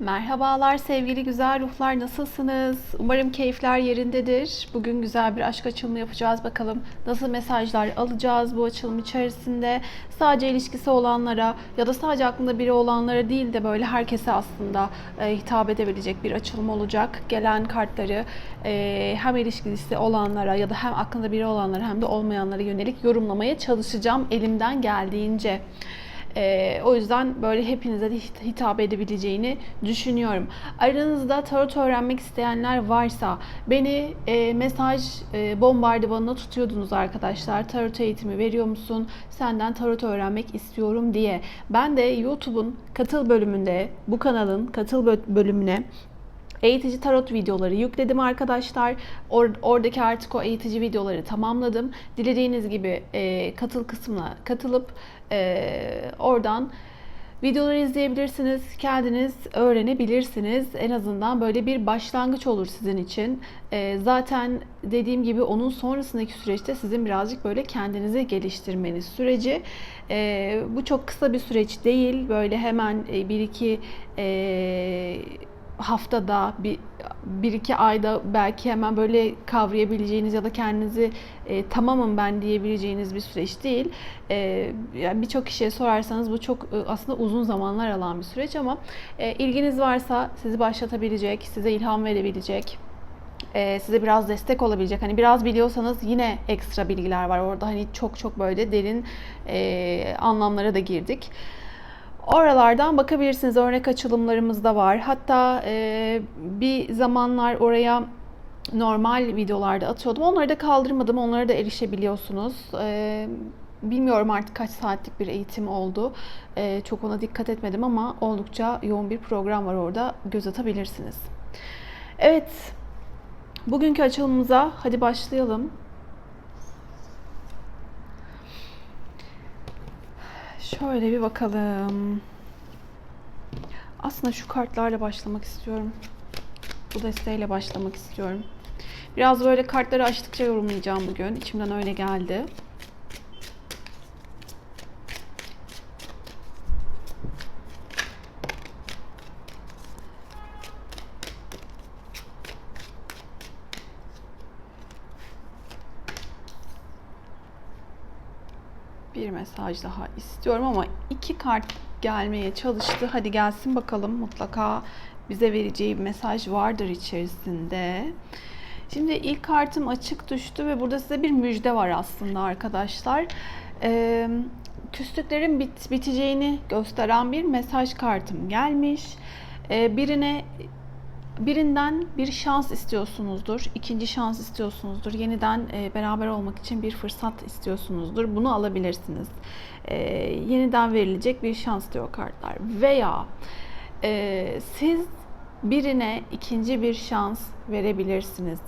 Merhabalar sevgili güzel ruhlar nasılsınız? Umarım keyifler yerindedir. Bugün güzel bir aşk açılımı yapacağız. Bakalım nasıl mesajlar alacağız bu açılım içerisinde. Sadece ilişkisi olanlara ya da sadece aklında biri olanlara değil de böyle herkese aslında e, hitap edebilecek bir açılım olacak. Gelen kartları e, hem ilişkisi olanlara ya da hem aklında biri olanlara hem de olmayanlara yönelik yorumlamaya çalışacağım elimden geldiğince. Ee, o yüzden böyle hepinize de hit- hitap edebileceğini düşünüyorum. Aranızda tarot öğrenmek isteyenler varsa beni e, mesaj e, bombardımanına tutuyordunuz arkadaşlar. Tarot eğitimi veriyor musun? Senden tarot öğrenmek istiyorum diye. Ben de YouTube'un katıl bölümünde bu kanalın katıl bö- bölümüne Eğitici tarot videoları yükledim arkadaşlar. Or- oradaki artık o eğitici videoları tamamladım. Dilediğiniz gibi e, katıl kısmına katılıp e, oradan videoları izleyebilirsiniz. Kendiniz öğrenebilirsiniz. En azından böyle bir başlangıç olur sizin için. E, zaten dediğim gibi onun sonrasındaki süreçte sizin birazcık böyle kendinizi geliştirmeniz süreci. E, bu çok kısa bir süreç değil. Böyle hemen e, bir iki e, haftada bir, bir iki ayda belki hemen böyle kavrayabileceğiniz ya da kendinizi e, tamamım ben diyebileceğiniz bir süreç değil. E, yani birçok kişiye sorarsanız bu çok e, aslında uzun zamanlar alan bir süreç ama e, ilginiz varsa sizi başlatabilecek, size ilham verebilecek e, size biraz destek olabilecek. Hani biraz biliyorsanız yine ekstra bilgiler var orada. Hani çok çok böyle derin e, anlamlara da girdik. Oralardan bakabilirsiniz. Örnek açılımlarımız da var. Hatta e, bir zamanlar oraya normal videolarda atıyordum. Onları da kaldırmadım. Onlara da erişebiliyorsunuz. E, bilmiyorum artık kaç saatlik bir eğitim oldu. E, çok ona dikkat etmedim ama oldukça yoğun bir program var orada. Göz atabilirsiniz. Evet. Bugünkü açılımımıza hadi başlayalım. Şöyle bir bakalım. Aslında şu kartlarla başlamak istiyorum. Bu desteğiyle başlamak istiyorum. Biraz böyle kartları açtıkça yorumlayacağım bugün. İçimden öyle geldi. Bir mesaj daha istiyorum ama iki kart gelmeye çalıştı. Hadi gelsin bakalım mutlaka bize vereceği bir mesaj vardır içerisinde. Şimdi ilk kartım açık düştü ve burada size bir müjde var aslında arkadaşlar. Ee, küslüklerin bit, biteceğini gösteren bir mesaj kartım gelmiş. Ee, birine birinden bir şans istiyorsunuzdur, ikinci şans istiyorsunuzdur, yeniden e, beraber olmak için bir fırsat istiyorsunuzdur. Bunu alabilirsiniz. E, yeniden verilecek bir şans diyor kartlar. Veya e, siz birine ikinci bir şans verebilirsiniz.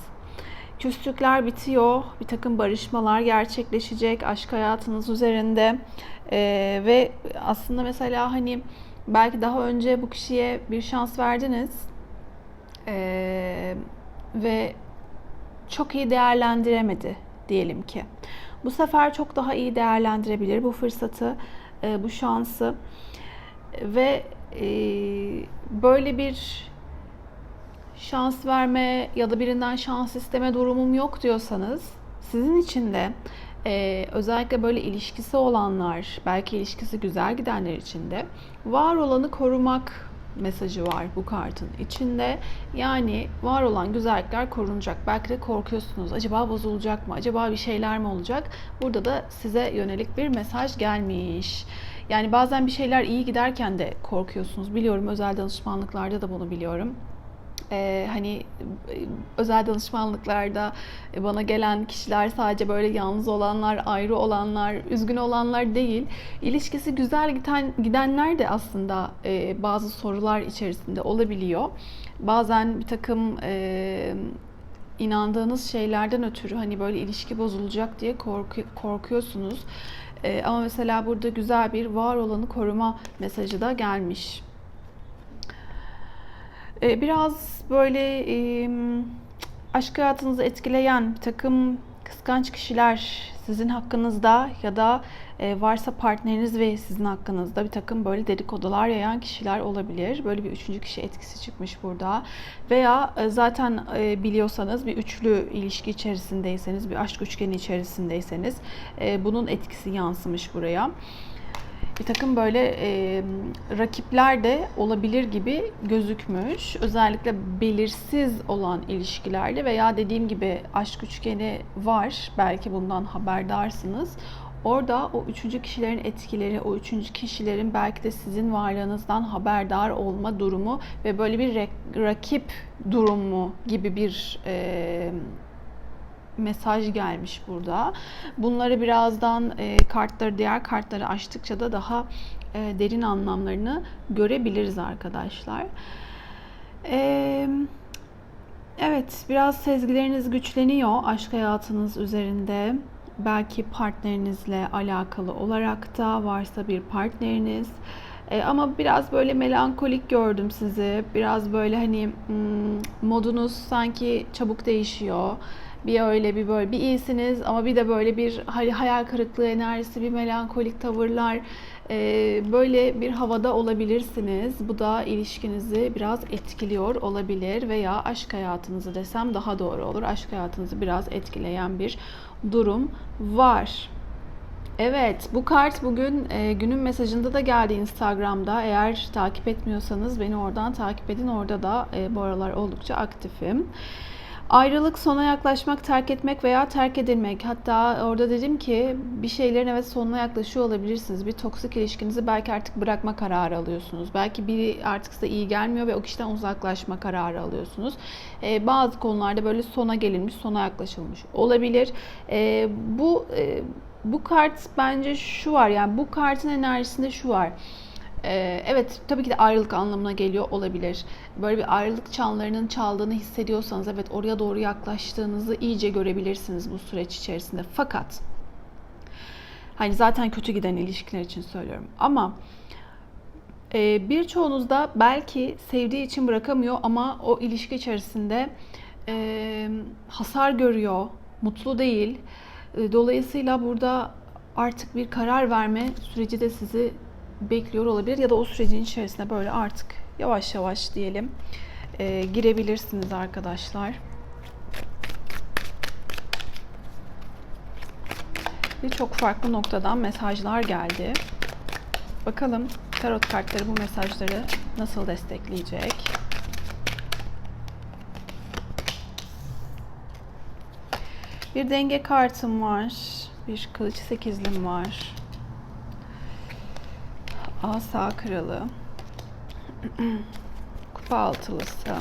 Küslükler bitiyor, bir takım barışmalar gerçekleşecek aşk hayatınız üzerinde ve aslında mesela hani belki daha önce bu kişiye bir şans verdiniz ee, ve çok iyi değerlendiremedi diyelim ki. Bu sefer çok daha iyi değerlendirebilir bu fırsatı, e, bu şansı ve e, böyle bir şans verme ya da birinden şans isteme durumum yok diyorsanız sizin için de e, özellikle böyle ilişkisi olanlar, belki ilişkisi güzel gidenler için de var olanı korumak mesajı var bu kartın içinde. Yani var olan güzellikler korunacak. Belki de korkuyorsunuz. Acaba bozulacak mı? Acaba bir şeyler mi olacak? Burada da size yönelik bir mesaj gelmiş. Yani bazen bir şeyler iyi giderken de korkuyorsunuz. Biliyorum özel danışmanlıklarda da bunu biliyorum. Ee, hani e, özel danışmanlıklarda bana gelen kişiler sadece böyle yalnız olanlar, ayrı olanlar, üzgün olanlar değil. İlişkisi güzel giden gidenler de aslında e, bazı sorular içerisinde olabiliyor. Bazen bir takım e, inandığınız şeylerden ötürü hani böyle ilişki bozulacak diye korku, korkuyorsunuz. E, ama mesela burada güzel bir var olanı koruma mesajı da gelmiş. E, biraz böyle aşk hayatınızı etkileyen bir takım kıskanç kişiler sizin hakkınızda ya da e, varsa partneriniz ve sizin hakkınızda bir takım böyle dedikodular yayan kişiler olabilir. Böyle bir üçüncü kişi etkisi çıkmış burada. Veya e, zaten e, biliyorsanız bir üçlü ilişki içerisindeyseniz, bir aşk üçgeni içerisindeyseniz bunun etkisi yansımış buraya bir takım böyle e, rakipler de olabilir gibi gözükmüş. Özellikle belirsiz olan ilişkilerde veya dediğim gibi aşk üçgeni var. Belki bundan haberdarsınız. Orada o üçüncü kişilerin etkileri, o üçüncü kişilerin belki de sizin varlığınızdan haberdar olma durumu ve böyle bir rakip durumu gibi bir e, mesaj gelmiş burada. Bunları birazdan e, kartları, diğer kartları açtıkça da daha e, derin anlamlarını görebiliriz arkadaşlar. E, evet, biraz sezgileriniz güçleniyor aşk hayatınız üzerinde. Belki partnerinizle alakalı olarak da varsa bir partneriniz. E, ama biraz böyle melankolik gördüm sizi. Biraz böyle hani hmm, modunuz sanki çabuk değişiyor. Bir öyle bir böyle bir iyisiniz ama bir de böyle bir hayal kırıklığı enerjisi, bir melankolik tavırlar e, böyle bir havada olabilirsiniz. Bu da ilişkinizi biraz etkiliyor olabilir veya aşk hayatınızı desem daha doğru olur. Aşk hayatınızı biraz etkileyen bir durum var. Evet, bu kart bugün e, günün mesajında da geldi Instagram'da. Eğer takip etmiyorsanız beni oradan takip edin. Orada da e, bu aralar oldukça aktifim. Ayrılık, sona yaklaşmak, terk etmek veya terk edilmek. Hatta orada dedim ki bir şeylerin evet sonuna yaklaşıyor olabilirsiniz. Bir toksik ilişkinizi belki artık bırakma kararı alıyorsunuz. Belki biri artık size iyi gelmiyor ve o kişiden uzaklaşma kararı alıyorsunuz. Ee, bazı konularda böyle sona gelinmiş, sona yaklaşılmış olabilir. Ee, bu e, bu kart bence şu var yani bu kartın enerjisinde şu var. Ee, evet tabii ki de ayrılık anlamına geliyor olabilir. Böyle bir ayrılık çanlarının çaldığını hissediyorsanız evet oraya doğru yaklaştığınızı iyice görebilirsiniz bu süreç içerisinde. Fakat hani zaten kötü giden ilişkiler için söylüyorum ama e, birçoğunuzda belki sevdiği için bırakamıyor ama o ilişki içerisinde e, hasar görüyor, mutlu değil. E, dolayısıyla burada artık bir karar verme süreci de sizi bekliyor olabilir ya da o sürecin içerisinde böyle artık yavaş yavaş diyelim e, girebilirsiniz arkadaşlar. Birçok farklı noktadan mesajlar geldi. Bakalım tarot kartları bu mesajları nasıl destekleyecek? Bir denge kartım var. Bir kılıç sekizlim var. Asa kralı. Kupa altılısı.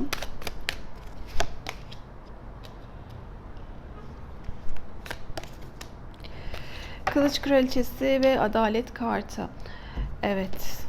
Kılıç kraliçesi ve adalet kartı. Evet.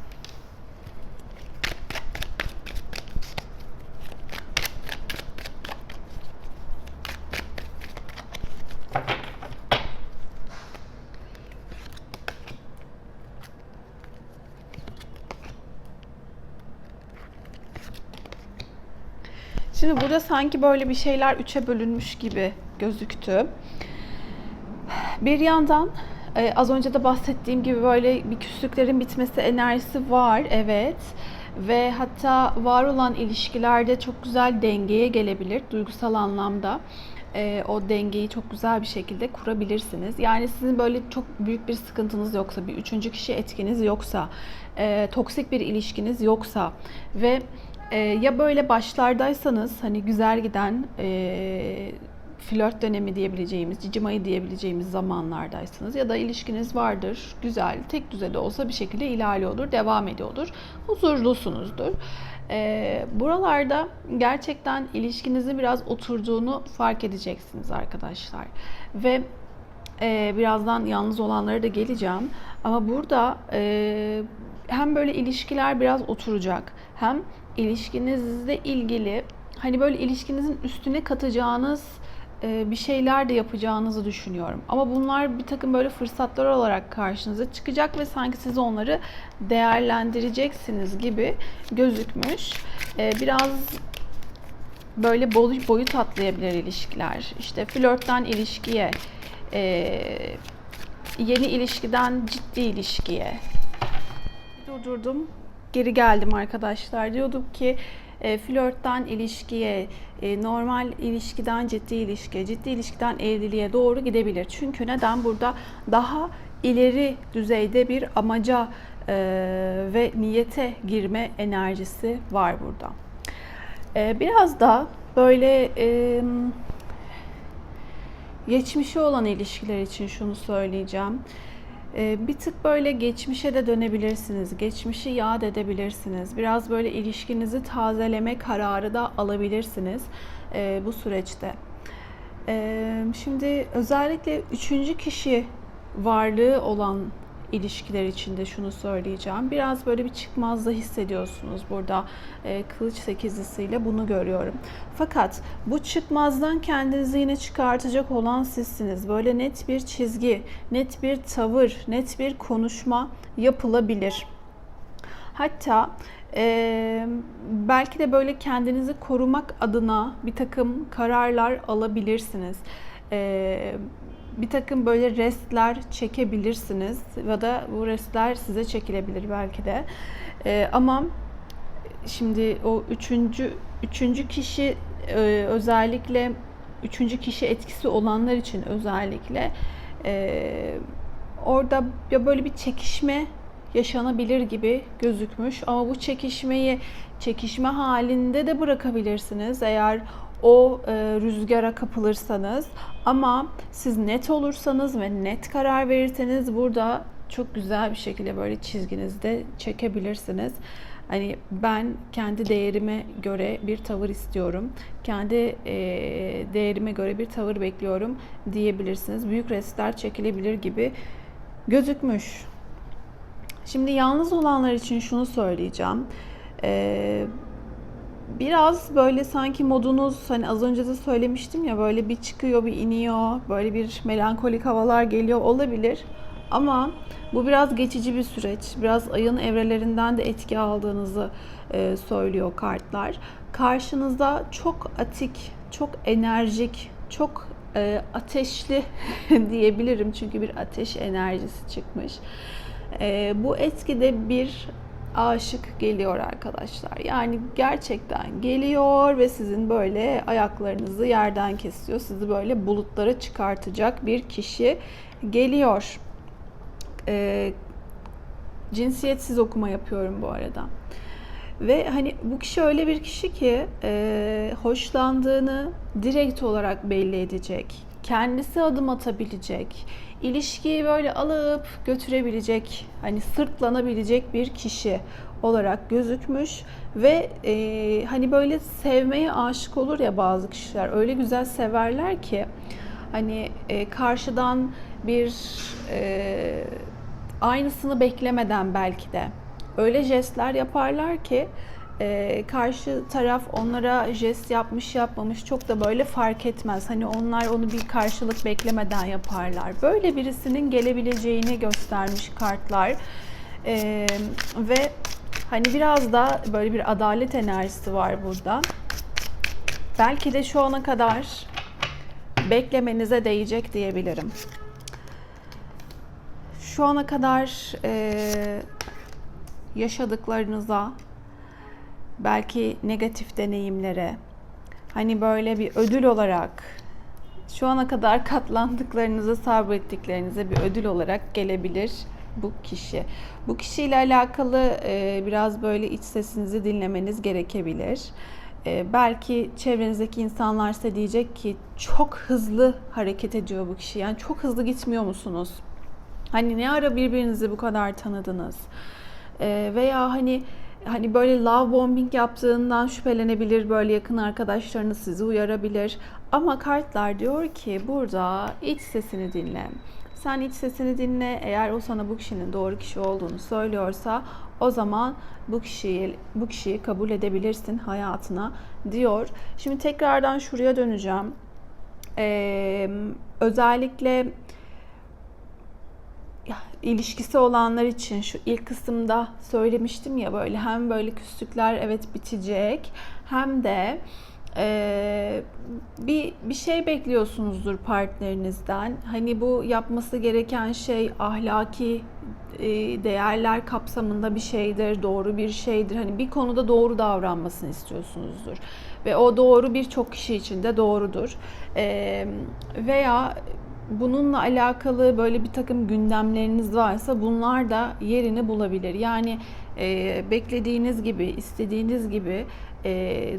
Şimdi burada sanki böyle bir şeyler üçe bölünmüş gibi gözüktü. Bir yandan e, az önce de bahsettiğim gibi böyle bir küslüklerin bitmesi enerjisi var, evet. Ve hatta var olan ilişkilerde çok güzel dengeye gelebilir duygusal anlamda. E, o dengeyi çok güzel bir şekilde kurabilirsiniz. Yani sizin böyle çok büyük bir sıkıntınız yoksa, bir üçüncü kişi etkiniz yoksa, e, toksik bir ilişkiniz yoksa ve e, ya böyle başlardaysanız hani güzel giden e, flört dönemi diyebileceğimiz, cicimayı diyebileceğimiz zamanlardaysanız ya da ilişkiniz vardır, güzel, tek düzede olsa bir şekilde ilerliyordur, devam ediyordur, huzurlusunuzdur. E, buralarda gerçekten ilişkinizin biraz oturduğunu fark edeceksiniz arkadaşlar. Ve e, birazdan yalnız olanlara da geleceğim. Ama burada e, hem böyle ilişkiler biraz oturacak, hem ilişkinizle ilgili hani böyle ilişkinizin üstüne katacağınız e, bir şeyler de yapacağınızı düşünüyorum. Ama bunlar bir takım böyle fırsatlar olarak karşınıza çıkacak ve sanki siz onları değerlendireceksiniz gibi gözükmüş. E, biraz böyle boyut atlayabilir ilişkiler. İşte flörtten ilişkiye, Ee, yeni ilişkiden ciddi ilişkiye durdurdum. Geri geldim arkadaşlar. Diyordum ki e, flörtten ilişkiye, e, normal ilişkiden ciddi ilişkiye, ciddi ilişkiden evliliğe doğru gidebilir. Çünkü neden? Burada daha ileri düzeyde bir amaca e, ve niyete girme enerjisi var burada. E, biraz da böyle e, geçmişi olan ilişkiler için şunu söyleyeceğim. Ee, bir tık böyle geçmişe de dönebilirsiniz. Geçmişi yad edebilirsiniz. Biraz böyle ilişkinizi tazeleme kararı da alabilirsiniz e, bu süreçte. Ee, şimdi özellikle üçüncü kişi varlığı olan ilişkiler içinde şunu söyleyeceğim. Biraz böyle bir çıkmazda hissediyorsunuz burada e, kılıç sekizlisiyle bunu görüyorum. Fakat bu çıkmazdan kendinizi yine çıkartacak olan sizsiniz. Böyle net bir çizgi, net bir tavır, net bir konuşma yapılabilir. Hatta e, belki de böyle kendinizi korumak adına bir takım kararlar alabilirsiniz. E, bir takım böyle restler çekebilirsiniz ya da bu restler size çekilebilir belki de. E, ama şimdi o üçüncü üçüncü kişi e, özellikle üçüncü kişi etkisi olanlar için özellikle e, orada ya böyle bir çekişme yaşanabilir gibi gözükmüş ama bu çekişmeyi çekişme halinde de bırakabilirsiniz eğer o e, rüzgara kapılırsanız ama siz net olursanız ve net karar verirseniz burada çok güzel bir şekilde böyle çizginizde çekebilirsiniz. Hani ben kendi değerime göre bir tavır istiyorum. Kendi e, değerime göre bir tavır bekliyorum diyebilirsiniz. Büyük restler çekilebilir gibi gözükmüş. Şimdi yalnız olanlar için şunu söyleyeceğim. Ee, biraz böyle sanki modunuz hani az önce de söylemiştim ya böyle bir çıkıyor bir iniyor böyle bir melankolik havalar geliyor olabilir. Ama bu biraz geçici bir süreç. Biraz ayın evrelerinden de etki aldığınızı e, söylüyor kartlar. Karşınızda çok atik çok enerjik çok e, ateşli diyebilirim. Çünkü bir ateş enerjisi çıkmış. E, bu etkide bir aşık geliyor arkadaşlar. Yani gerçekten geliyor ve sizin böyle ayaklarınızı yerden kesiyor. Sizi böyle bulutlara çıkartacak bir kişi geliyor. E, cinsiyetsiz okuma yapıyorum bu arada. Ve hani bu kişi öyle bir kişi ki e, hoşlandığını direkt olarak belli edecek. Kendisi adım atabilecek. İlişkiyi böyle alıp götürebilecek, hani sırtlanabilecek bir kişi olarak gözükmüş ve e, hani böyle sevmeye aşık olur ya bazı kişiler. Öyle güzel severler ki hani e, karşıdan bir e, aynısını beklemeden belki de öyle jestler yaparlar ki e, karşı taraf onlara jest yapmış yapmamış çok da böyle fark etmez. Hani onlar onu bir karşılık beklemeden yaparlar. Böyle birisinin gelebileceğini göstermiş kartlar. E, ve hani biraz da böyle bir adalet enerjisi var burada. Belki de şu ana kadar beklemenize değecek diyebilirim. Şu ana kadar e, yaşadıklarınıza, belki negatif deneyimlere, hani böyle bir ödül olarak şu ana kadar katlandıklarınıza, sabrettiklerinize bir ödül olarak gelebilir bu kişi. Bu kişiyle alakalı e, biraz böyle iç sesinizi dinlemeniz gerekebilir. E, belki çevrenizdeki insanlar size diyecek ki çok hızlı hareket ediyor bu kişi. Yani çok hızlı gitmiyor musunuz? Hani ne ara birbirinizi bu kadar tanıdınız? E, veya hani hani böyle love bombing yaptığından şüphelenebilir böyle yakın arkadaşlarınız sizi uyarabilir. Ama kartlar diyor ki burada iç sesini dinle. Sen iç sesini dinle. Eğer o sana bu kişinin doğru kişi olduğunu söylüyorsa o zaman bu kişiyi bu kişiyi kabul edebilirsin hayatına diyor. Şimdi tekrardan şuraya döneceğim. Ee, özellikle ilişkisi olanlar için şu ilk kısımda söylemiştim ya böyle hem böyle küslükler evet bitecek hem de Ee, bir bir şey bekliyorsunuzdur partnerinizden. Hani bu yapması gereken şey ahlaki e, değerler kapsamında bir şeydir, doğru bir şeydir. Hani bir konuda doğru davranmasını istiyorsunuzdur. Ve o doğru birçok kişi için de doğrudur. Ee, veya bununla alakalı böyle bir takım gündemleriniz varsa bunlar da yerini bulabilir. Yani e, beklediğiniz gibi, istediğiniz gibi e,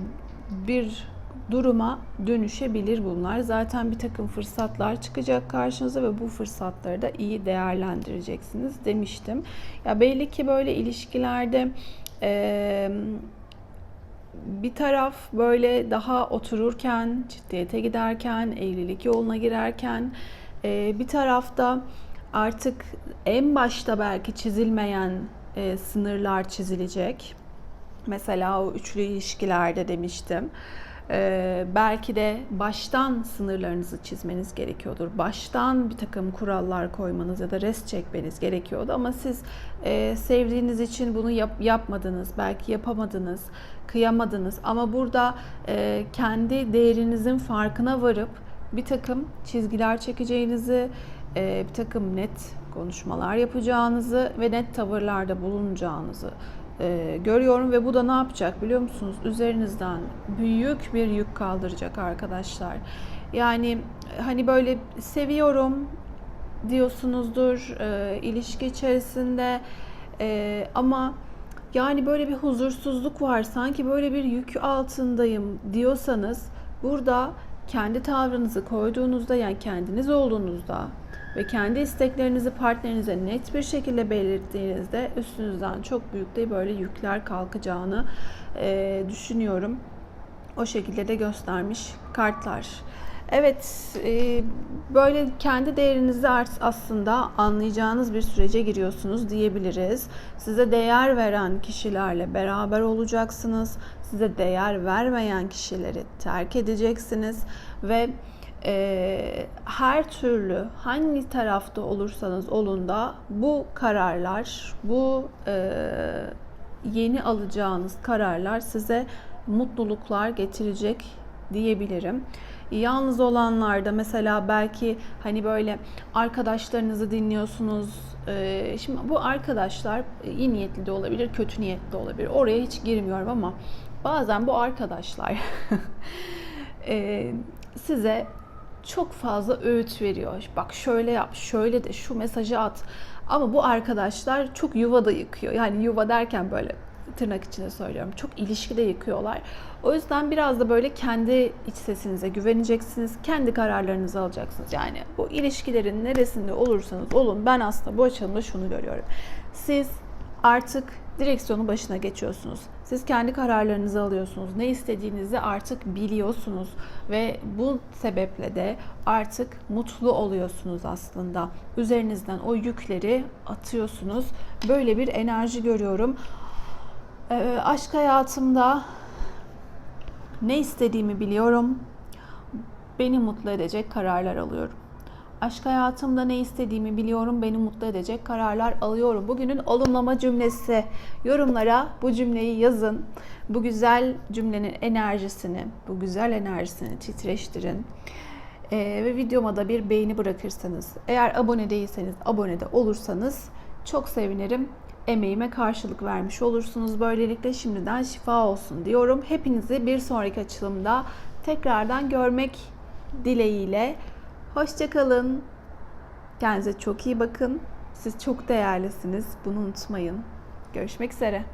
bir duruma dönüşebilir bunlar. Zaten bir takım fırsatlar çıkacak karşınıza ve bu fırsatları da iyi değerlendireceksiniz demiştim. Ya belli ki böyle ilişkilerde e, bir taraf böyle daha otururken, ciddiyete giderken, evlilik yoluna girerken e, bir tarafta artık en başta belki çizilmeyen e, sınırlar çizilecek. Mesela o üçlü ilişkilerde demiştim. Ee, belki de baştan sınırlarınızı çizmeniz gerekiyordur. Baştan bir takım kurallar koymanız ya da rest çekmeniz gerekiyordu. Ama siz e, sevdiğiniz için bunu yap, yapmadınız, belki yapamadınız, kıyamadınız. Ama burada e, kendi değerinizin farkına varıp bir takım çizgiler çekeceğinizi, e, bir takım net konuşmalar yapacağınızı ve net tavırlarda bulunacağınızı e, görüyorum ve bu da ne yapacak biliyor musunuz? Üzerinizden büyük bir yük kaldıracak arkadaşlar. Yani hani böyle seviyorum diyorsunuzdur e, ilişki içerisinde ama yani böyle bir huzursuzluk var sanki böyle bir yük altındayım diyorsanız burada kendi tavrınızı koyduğunuzda yani kendiniz olduğunuzda ve kendi isteklerinizi partnerinize net bir şekilde belirttiğinizde üstünüzden çok büyük de böyle yükler kalkacağını e, düşünüyorum. O şekilde de göstermiş kartlar. Evet, e, böyle kendi değerinizi aslında anlayacağınız bir sürece giriyorsunuz diyebiliriz. Size değer veren kişilerle beraber olacaksınız. Size değer vermeyen kişileri terk edeceksiniz ve e, her türlü hangi tarafta olursanız olun da bu kararlar, bu e, yeni alacağınız kararlar size mutluluklar getirecek diyebilirim. Yalnız olanlarda mesela belki hani böyle arkadaşlarınızı dinliyorsunuz. E, şimdi bu arkadaşlar iyi niyetli de olabilir, kötü niyetli de olabilir. Oraya hiç girmiyorum ama bazen bu arkadaşlar e, size çok fazla öğüt veriyor. Bak şöyle yap, şöyle de şu mesajı at. Ama bu arkadaşlar çok yuva da yıkıyor. Yani yuva derken böyle tırnak içinde söylüyorum. Çok ilişkide yıkıyorlar. O yüzden biraz da böyle kendi iç sesinize güveneceksiniz. Kendi kararlarınızı alacaksınız. Yani bu ilişkilerin neresinde olursanız olun ben aslında bu açılımda şunu görüyorum. Siz artık direksiyonun başına geçiyorsunuz. Siz kendi kararlarınızı alıyorsunuz. Ne istediğinizi artık biliyorsunuz ve bu sebeple de artık mutlu oluyorsunuz aslında. Üzerinizden o yükleri atıyorsunuz. Böyle bir enerji görüyorum. Ee, aşk hayatımda ne istediğimi biliyorum. Beni mutlu edecek kararlar alıyorum. Aşk hayatımda ne istediğimi biliyorum, beni mutlu edecek kararlar alıyorum. Bugünün olumlama cümlesi. Yorumlara bu cümleyi yazın. Bu güzel cümlenin enerjisini, bu güzel enerjisini titreştirin. Ee, ve videoma da bir beğeni bırakırsanız, eğer abone değilseniz abone de olursanız çok sevinirim. Emeğime karşılık vermiş olursunuz. Böylelikle şimdiden şifa olsun diyorum. Hepinizi bir sonraki açılımda tekrardan görmek dileğiyle. Hoşçakalın. Kendinize çok iyi bakın. Siz çok değerlisiniz. Bunu unutmayın. Görüşmek üzere.